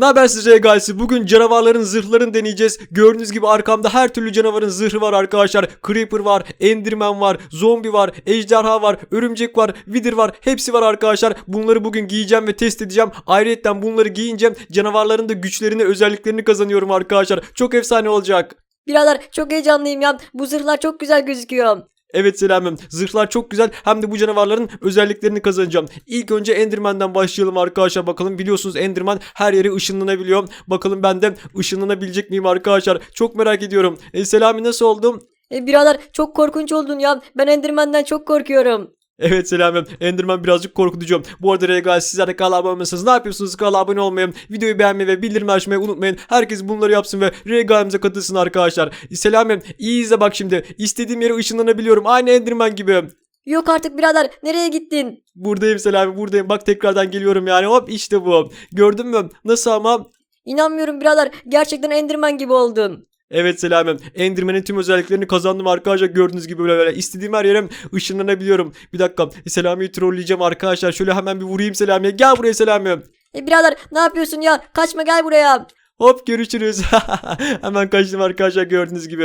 Ne haber size Regalsi? Bugün canavarların zırhlarını deneyeceğiz. Gördüğünüz gibi arkamda her türlü canavarın zırhı var arkadaşlar. Creeper var, Enderman var, zombi var, ejderha var, örümcek var, Wither var. Hepsi var arkadaşlar. Bunları bugün giyeceğim ve test edeceğim. Ayrıca bunları giyince canavarların da güçlerini, özelliklerini kazanıyorum arkadaşlar. Çok efsane olacak. Birader çok heyecanlıyım ya. Bu zırhlar çok güzel gözüküyor. Evet Selam'ım. Zırhlar çok güzel. Hem de bu canavarların özelliklerini kazanacağım. İlk önce Enderman'den başlayalım arkadaşlar. Bakalım biliyorsunuz Enderman her yere ışınlanabiliyor. Bakalım ben de ışınlanabilecek miyim arkadaşlar? Çok merak ediyorum. E, Selami nasıl oldum? E, birader çok korkunç oldun ya. Ben Enderman'den çok korkuyorum. Evet Selam'ım. Enderman birazcık korkutucu. Bu arada Regal sizler de kanala abone olmasanız ne yapıyorsunuz? Kanala abone olmayı, videoyu beğenmeyi ve bildirim açmayı unutmayın. Herkes bunları yapsın ve Regal'imize katılsın arkadaşlar. Selam'ım. iyi izle bak şimdi. İstediğim yere ışınlanabiliyorum. Aynı Enderman gibi. Yok artık birader nereye gittin? Buradayım Selami buradayım. Bak tekrardan geliyorum yani. Hop işte bu. Gördün mü? Nasıl ama? İnanmıyorum birader. Gerçekten Enderman gibi oldun. Evet Selam'ım. Enderman'in tüm özelliklerini kazandım arkadaşlar. Gördüğünüz gibi böyle böyle. İstediğim her yere ışınlanabiliyorum. Bir dakika. Selami'yi trolleyeceğim arkadaşlar. Şöyle hemen bir vurayım Selami'ye. Gel buraya Selami. E, birader ne yapıyorsun ya? Kaçma gel buraya. Hop görüşürüz. hemen kaçtım arkadaşlar gördüğünüz gibi.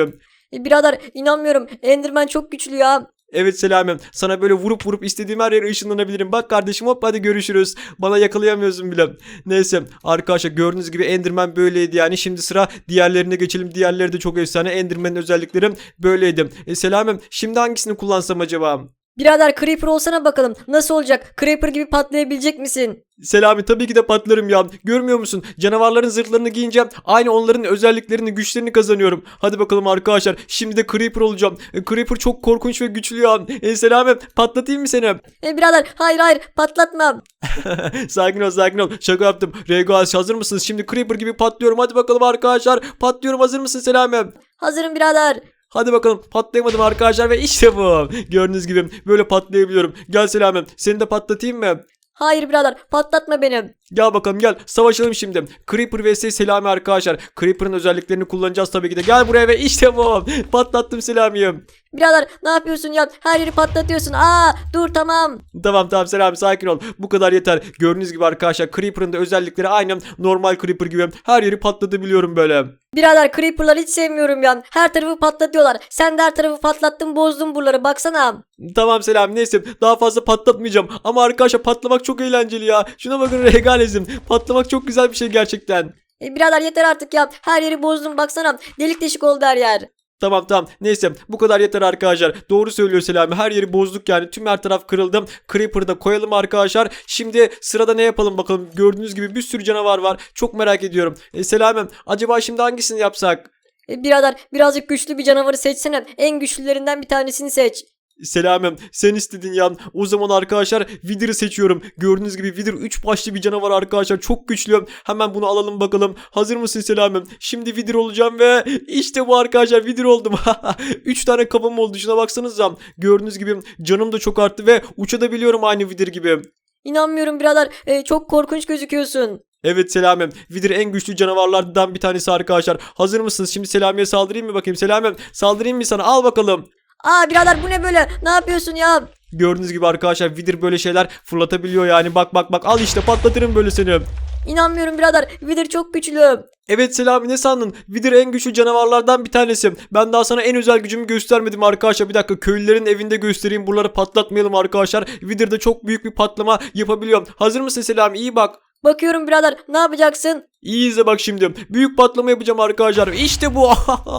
E, birader inanmıyorum. Enderman çok güçlü ya. Evet Selam'ım. Sana böyle vurup vurup istediğim her yere ışınlanabilirim. Bak kardeşim hop hadi görüşürüz. Bana yakalayamıyorsun bile. Neyse arkadaşlar gördüğünüz gibi Enderman böyleydi yani. Şimdi sıra diğerlerine geçelim. Diğerleri de çok efsane. Enderman'in özellikleri böyleydi. E, Selam'ım şimdi hangisini kullansam acaba? Birader Creeper olsana bakalım. Nasıl olacak? Creeper gibi patlayabilecek misin? Selami tabii ki de patlarım ya. Görmüyor musun? Canavarların zırhlarını giyince aynı onların özelliklerini, güçlerini kazanıyorum. Hadi bakalım arkadaşlar. Şimdi de Creeper olacağım. E, Creeper çok korkunç ve güçlü ya. E, Selami patlatayım mı seni? E, birader hayır hayır patlatma. sakin ol sakin ol. Şaka yaptım. Regas hazır mısınız? Şimdi Creeper gibi patlıyorum. Hadi bakalım arkadaşlar. Patlıyorum hazır mısın Selami? Hazırım birader. Hadi bakalım patlayamadım arkadaşlar ve işte bu. Gördüğünüz gibi böyle patlayabiliyorum. Gel Selami seni de patlatayım mı? Hayır birader patlatma beni. Gel bakalım gel savaşalım şimdi. Creeper vs Selami arkadaşlar. Creeper'ın özelliklerini kullanacağız tabii ki de. Gel buraya ve işte bu. Patlattım Selami'yi. Birader ne yapıyorsun ya? Her yeri patlatıyorsun. Aa dur tamam. Tamam tamam Selami sakin ol. Bu kadar yeter. Gördüğünüz gibi arkadaşlar Creeper'ın da özellikleri aynı normal Creeper gibi. Her yeri patlatabiliyorum böyle. Birader Creeper'ları hiç sevmiyorum ya. Her tarafı patlatıyorlar. Sen de her tarafı patlattın bozdun buraları baksana. Tamam Selami neyse daha fazla patlatmayacağım. Ama arkadaşlar patlamak çok eğlenceli ya. Şuna bakın regalezim. Patlamak çok güzel bir şey gerçekten. E, birader yeter artık ya. Her yeri bozdun baksana. Delik deşik oldu her yer. Tamam tamam neyse bu kadar yeter arkadaşlar. Doğru söylüyor Selami her yeri bozduk yani tüm her taraf kırıldı. Creeper'da koyalım arkadaşlar. Şimdi sırada ne yapalım bakalım. Gördüğünüz gibi bir sürü canavar var. Çok merak ediyorum. E, Selami acaba şimdi hangisini yapsak? E, birader birazcık güçlü bir canavarı seçsene. En güçlülerinden bir tanesini seç. Selamım sen istedin ya. O zaman arkadaşlar Wither'ı seçiyorum. Gördüğünüz gibi Wither 3 başlı bir canavar arkadaşlar. Çok güçlü. Hemen bunu alalım bakalım. Hazır mısın Selamım? Şimdi Wither olacağım ve işte bu arkadaşlar Wither oldum. 3 tane kafam oldu. Şuna baksanıza. Gördüğünüz gibi canım da çok arttı ve uçabiliyorum aynı Wither gibi. İnanmıyorum birader. E, çok korkunç gözüküyorsun. Evet Selamem. Wither en güçlü canavarlardan bir tanesi arkadaşlar. Hazır mısınız? Şimdi Selami'ye saldırayım mı bakayım? Selamem saldırayım mı sana? Al bakalım. Aa birader bu ne böyle? Ne yapıyorsun ya? Gördüğünüz gibi arkadaşlar Wither böyle şeyler fırlatabiliyor yani. Bak bak bak al işte patlatırım böyle seni. İnanmıyorum birader. Wither çok güçlü. Evet Selami ne sandın? Wither en güçlü canavarlardan bir tanesi. Ben daha sana en özel gücümü göstermedim arkadaşlar. Bir dakika köylülerin evinde göstereyim. Buraları patlatmayalım arkadaşlar. Wither'da çok büyük bir patlama yapabiliyorum. Hazır mısın Selami? İyi bak. Bakıyorum birader. Ne yapacaksın? İyi izle bak şimdi. Büyük patlama yapacağım arkadaşlar. İşte bu.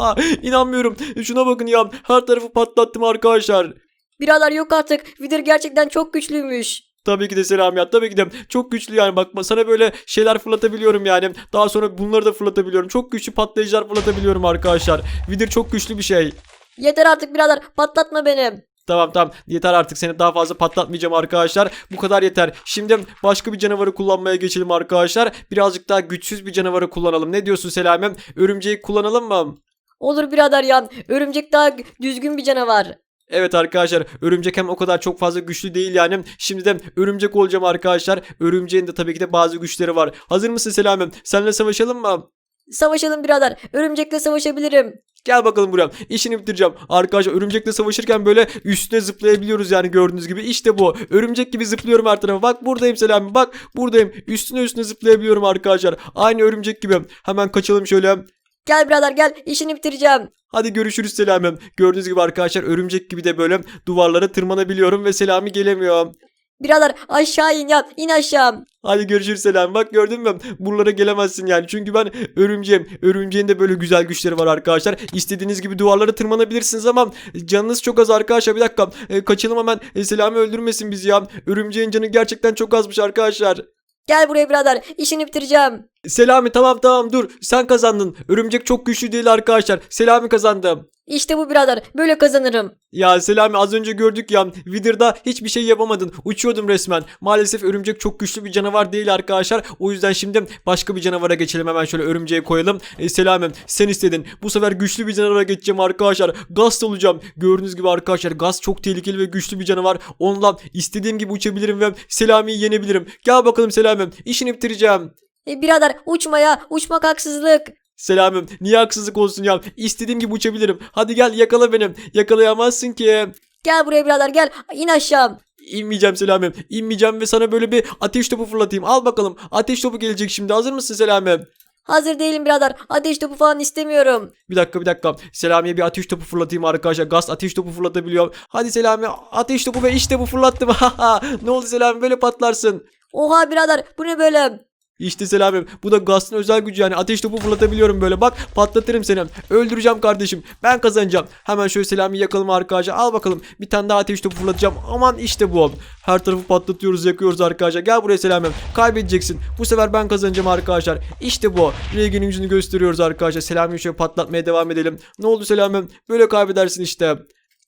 İnanmıyorum. Şuna bakın ya. Her tarafı patlattım arkadaşlar. Birader yok artık. Wither gerçekten çok güçlüymüş. Tabii ki de selam ya. Tabii ki de çok güçlü yani. Bak sana böyle şeyler fırlatabiliyorum yani. Daha sonra bunları da fırlatabiliyorum. Çok güçlü patlayıcılar fırlatabiliyorum arkadaşlar. Wither çok güçlü bir şey. Yeter artık birader. Patlatma beni. Tamam tamam yeter artık seni daha fazla patlatmayacağım arkadaşlar. Bu kadar yeter. Şimdi başka bir canavarı kullanmaya geçelim arkadaşlar. Birazcık daha güçsüz bir canavarı kullanalım. Ne diyorsun Selamem? Örümceği kullanalım mı? Olur birader ya. Örümcek daha düzgün bir canavar. Evet arkadaşlar örümcek hem o kadar çok fazla güçlü değil yani. Şimdi de örümcek olacağım arkadaşlar. Örümceğin de tabii ki de bazı güçleri var. Hazır mısın Selamem? Seninle savaşalım mı? Savaşalım birader. Örümcekle savaşabilirim. Gel bakalım buraya. İşini bitireceğim. Arkadaşlar örümcekle savaşırken böyle üstüne zıplayabiliyoruz yani gördüğünüz gibi. İşte bu. Örümcek gibi zıplıyorum her tarafa. Bak buradayım Selami. Bak buradayım. Üstüne üstüne zıplayabiliyorum arkadaşlar. Aynı örümcek gibi. Hemen kaçalım şöyle. Gel birader gel işini bitireceğim. Hadi görüşürüz Selami. Gördüğünüz gibi arkadaşlar örümcek gibi de böyle duvarlara tırmanabiliyorum ve Selami gelemiyor. Birader aşağı in ya in aşağı. Hadi görüşürüz Selami. Bak gördün mü? Buralara gelemezsin yani. Çünkü ben örümceğim. Örümceğin de böyle güzel güçleri var arkadaşlar. İstediğiniz gibi duvarlara tırmanabilirsiniz ama canınız çok az arkadaşlar. Bir dakika. E, kaçalım hemen. E, Selami öldürmesin bizi ya. Örümceğin canı gerçekten çok azmış arkadaşlar. Gel buraya birader işini bitireceğim. Selami tamam tamam dur. Sen kazandın. Örümcek çok güçlü değil arkadaşlar. Selami kazandı. İşte bu birader böyle kazanırım. Ya Selami az önce gördük ya Wither'da hiçbir şey yapamadın. Uçuyordum resmen. Maalesef örümcek çok güçlü bir canavar değil arkadaşlar. O yüzden şimdi başka bir canavara geçelim hemen şöyle örümceği koyalım. E, Selami sen istedin. Bu sefer güçlü bir canavara geçeceğim arkadaşlar. Gast olacağım. Gördüğünüz gibi arkadaşlar Gast çok tehlikeli ve güçlü bir canavar. Onunla istediğim gibi uçabilirim ve Selami'yi yenebilirim. Gel bakalım Selami. İşini bitireceğim. E, birader uçma ya uçmak haksızlık. Selamım. Niye haksızlık olsun ya? İstediğim gibi uçabilirim. Hadi gel yakala benim. Yakalayamazsın ki. Gel buraya birader gel in aşağı. İnmeyeceğim Selamem. İnmeyeceğim ve sana böyle bir ateş topu fırlatayım. Al bakalım. Ateş topu gelecek şimdi. Hazır mısın Selamem? Hazır değilim birader ateş topu falan istemiyorum. Bir dakika bir dakika. Selami'ye bir ateş topu fırlatayım arkadaşlar. Gaz ateş topu fırlatabiliyor. Hadi Selami ateş topu ve işte bu fırlattım. Ne oldu Selami böyle patlarsın. Oha birader bu ne böyle? İşte Selamem. Bu da Gaz'ın özel gücü yani. Ateş topu fırlatabiliyorum böyle. Bak patlatırım seni. Öldüreceğim kardeşim. Ben kazanacağım. Hemen şöyle Selami'yi yakalım arkadaşlar. Al bakalım. Bir tane daha ateş topu fırlatacağım. Aman işte bu. Her tarafı patlatıyoruz yakıyoruz arkadaşlar. Gel buraya Selamem. Kaybedeceksin. Bu sefer ben kazanacağım arkadaşlar. İşte bu. Regen'in yüzünü gösteriyoruz arkadaşlar. Selami'yi şöyle patlatmaya devam edelim. Ne oldu Selamem? Böyle kaybedersin işte.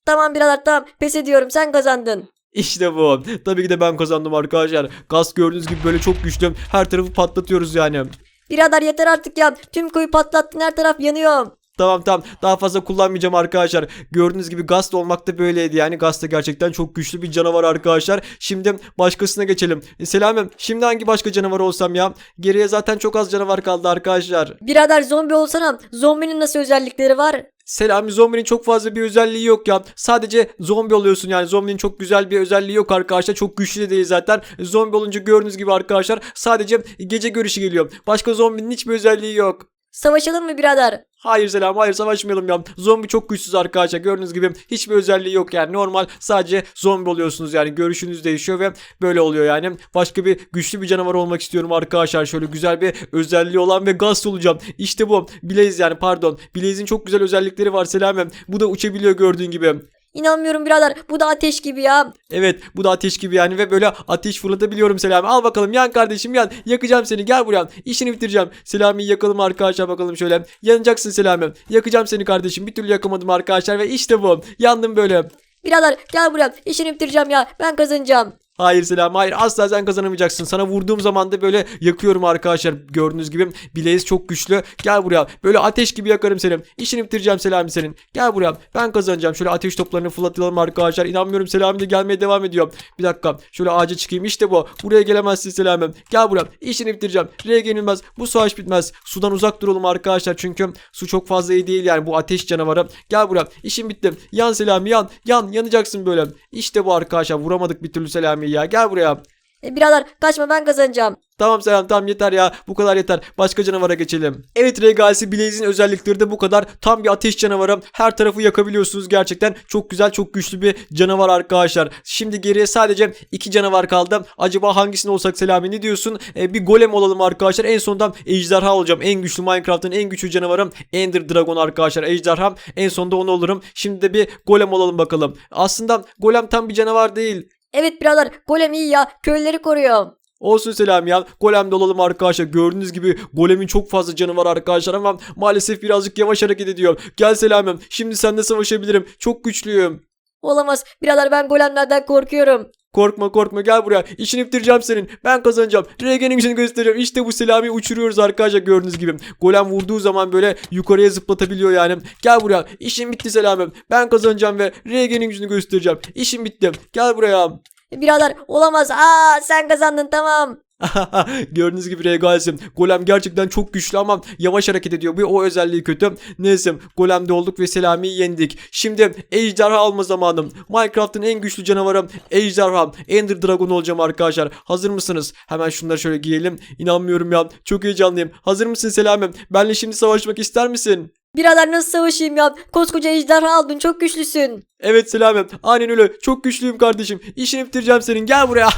Tamam birader tamam pes ediyorum sen kazandın. İşte bu. Tabii ki de ben kazandım arkadaşlar. Gaz gördüğünüz gibi böyle çok güçlü. Her tarafı patlatıyoruz yani. Birader yeter artık ya tüm koyu patlattın her taraf yanıyor. Tamam tamam daha fazla kullanmayacağım arkadaşlar. Gördüğünüz gibi Gast olmak da böyleydi yani. Gast da gerçekten çok güçlü bir canavar arkadaşlar. Şimdi başkasına geçelim. E, Selamım şimdi hangi başka canavar olsam ya? Geriye zaten çok az canavar kaldı arkadaşlar. Birader zombi olsana zombinin nasıl özellikleri var? Selami zombinin çok fazla bir özelliği yok ya. Sadece zombi oluyorsun yani. Zombinin çok güzel bir özelliği yok arkadaşlar. Çok güçlü de değil zaten. Zombi olunca gördüğünüz gibi arkadaşlar sadece gece görüşü geliyor. Başka zombinin hiçbir özelliği yok. Savaşalım mı birader? Hayır selam hayır savaşmayalım ya. Zombi çok güçsüz arkadaşlar. Gördüğünüz gibi hiçbir özelliği yok yani. Normal sadece zombi oluyorsunuz yani. Görüşünüz değişiyor ve böyle oluyor yani. Başka bir güçlü bir canavar olmak istiyorum arkadaşlar. Şöyle güzel bir özelliği olan ve gaz olacağım. İşte bu. Blaze yani pardon. Blaze'in çok güzel özellikleri var selamem. Bu da uçabiliyor gördüğün gibi. İnanmıyorum birader bu da ateş gibi ya. Evet bu da ateş gibi yani ve böyle ateş fırlatabiliyorum Selami. Al bakalım yan kardeşim yan. Yakacağım seni gel buraya. İşini bitireceğim. Selami'yi yakalım arkadaşlar bakalım şöyle. Yanacaksın Selami. Yakacağım seni kardeşim. Bir türlü yakamadım arkadaşlar ve işte bu. Yandım böyle. Birader gel buraya işini bitireceğim ya ben kazanacağım. Hayır Selam hayır asla sen kazanamayacaksın. Sana vurduğum zaman da böyle yakıyorum arkadaşlar. Gördüğünüz gibi Blaze çok güçlü. Gel buraya. Böyle ateş gibi yakarım seni. İşini bitireceğim Selami senin. Gel buraya. Ben kazanacağım. Şöyle ateş toplarını fırlatalım arkadaşlar. İnanmıyorum Selami de gelmeye devam ediyor. Bir dakika. Şöyle ağaca çıkayım. İşte bu. Buraya gelemezsin Selami. Gel buraya. İşini bitireceğim. R'ye yenilmez. Bu savaş bitmez. Sudan uzak duralım arkadaşlar. Çünkü su çok fazla iyi değil yani. Bu ateş canavarı. Gel buraya. İşim bitti. Yan Selami yan. Yan. Yanacaksın böyle. İşte bu arkadaşlar. Vuramadık bir türlü Selami'yi ya. Gel buraya. E, birader kaçma ben kazanacağım. Tamam Selam tamam yeter ya. Bu kadar yeter. Başka canavara geçelim. Evet Regalsi Blaze'in özellikleri de bu kadar. Tam bir ateş canavarı. Her tarafı yakabiliyorsunuz gerçekten. Çok güzel çok güçlü bir canavar arkadaşlar. Şimdi geriye sadece iki canavar kaldı. Acaba hangisini olsak Selami ne diyorsun? Ee, bir golem olalım arkadaşlar. En sonunda ejderha olacağım. En güçlü Minecraft'ın en güçlü canavarım. Ender Dragon arkadaşlar. Ejderham. En sonunda onu olurum. Şimdi de bir golem olalım bakalım. Aslında golem tam bir canavar değil. Evet birader golem iyi ya köyleri koruyor. Olsun selam ya. Golem'de olalım arkadaşlar. Gördüğünüz gibi golemin çok fazla canı var arkadaşlar ama maalesef birazcık yavaş hareket ediyor. Gel selamım. Şimdi seninle savaşabilirim. Çok güçlüyüm. Olamaz birader ben golemlerden korkuyorum. Korkma korkma gel buraya. İşini bitireceğim senin. Ben kazanacağım. Regen'in gücünü göstereceğim. İşte bu Selami'yi uçuruyoruz arkadaşlar gördüğünüz gibi. Golem vurduğu zaman böyle yukarıya zıplatabiliyor yani. Gel buraya. İşim bitti Selam'ım. Ben kazanacağım ve Regen'in gücünü göstereceğim. İşim bitti. Gel buraya. Birader olamaz aa sen kazandın tamam. Gördüğünüz gibi regalsim. Golem gerçekten çok güçlü ama yavaş hareket ediyor. Bu o özelliği kötü. Neyse golemde olduk ve Selami'yi yendik. Şimdi ejderha alma zamanım. Minecraft'ın en güçlü canavarı ejderha. Ender Dragon olacağım arkadaşlar. Hazır mısınız? Hemen şunları şöyle giyelim. İnanmıyorum ya. Çok heyecanlıyım. Hazır mısın Selami? Benle şimdi savaşmak ister misin? Birader nasıl savaşayım ya? Koskoca ejderha aldın çok güçlüsün. Evet Selami. Aynen öyle. Çok güçlüyüm kardeşim. İşini bitireceğim senin. Gel buraya.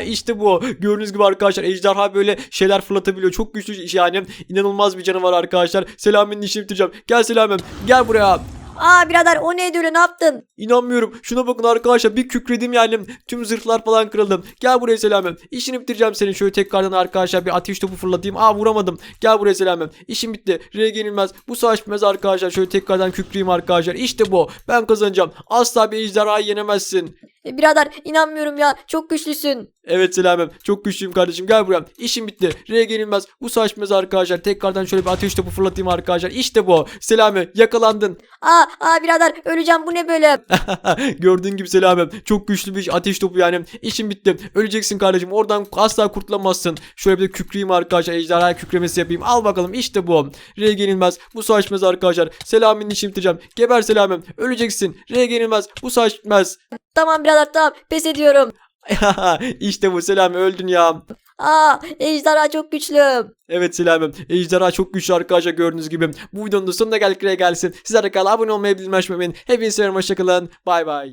işte bu. Gördüğünüz gibi arkadaşlar ejderha böyle şeyler fırlatabiliyor. Çok güçlü yani. İnanılmaz bir canavar arkadaşlar. Selami'nin işini bitireceğim. Gel Selami. Gel buraya. Aa birader o neydi öyle ne yaptın? İnanmıyorum. Şuna bakın arkadaşlar. Bir kükredim yani. Tüm zırhlar falan kırıldı. Gel buraya Selami. İşini bitireceğim senin. Şöyle tekrardan arkadaşlar bir ateş topu fırlatayım. Aa vuramadım. Gel buraya Selami. İşim bitti. R'ye yenilmez. Bu savaş bitmez arkadaşlar. Şöyle tekrardan kükreyim arkadaşlar. İşte bu. Ben kazanacağım. Asla bir ejderhayı yenemezsin. E, birader inanmıyorum ya çok güçlüsün. Evet Selamem. Çok güçlüyüm kardeşim. Gel buraya. İşim bitti. R'ye yenilmez. Bu bitmez arkadaşlar. Tekrardan şöyle bir ateş topu fırlatayım arkadaşlar. İşte bu. Selami yakalandın. Aa, aa birader öleceğim bu ne böyle? Gördüğün gibi Selamem. Çok güçlü bir ateş topu yani. İşim bitti. Öleceksin kardeşim. Oradan asla kurtulamazsın. Şöyle bir de kükreyim arkadaşlar. Ejderha kükremesi yapayım. Al bakalım. İşte bu. R'ye yenilmez. Bu bitmez arkadaşlar. Selam'ın işini bitireceğim. Geber Selamem. Öleceksin. R'ye yenilmez. Bu bitmez. Tamam birader tamam pes ediyorum. işte bu Selami öldün ya. Aa ejderha çok güçlü. Evet Selam'ım. Ejderha çok güçlü arkadaşlar gördüğünüz gibi. Bu videonun da sonuna geldik gelsin. Sizler de kanala abone olmayı bilmeyi unutmayın. Hepinize selam hoşçakalın. Bay bay.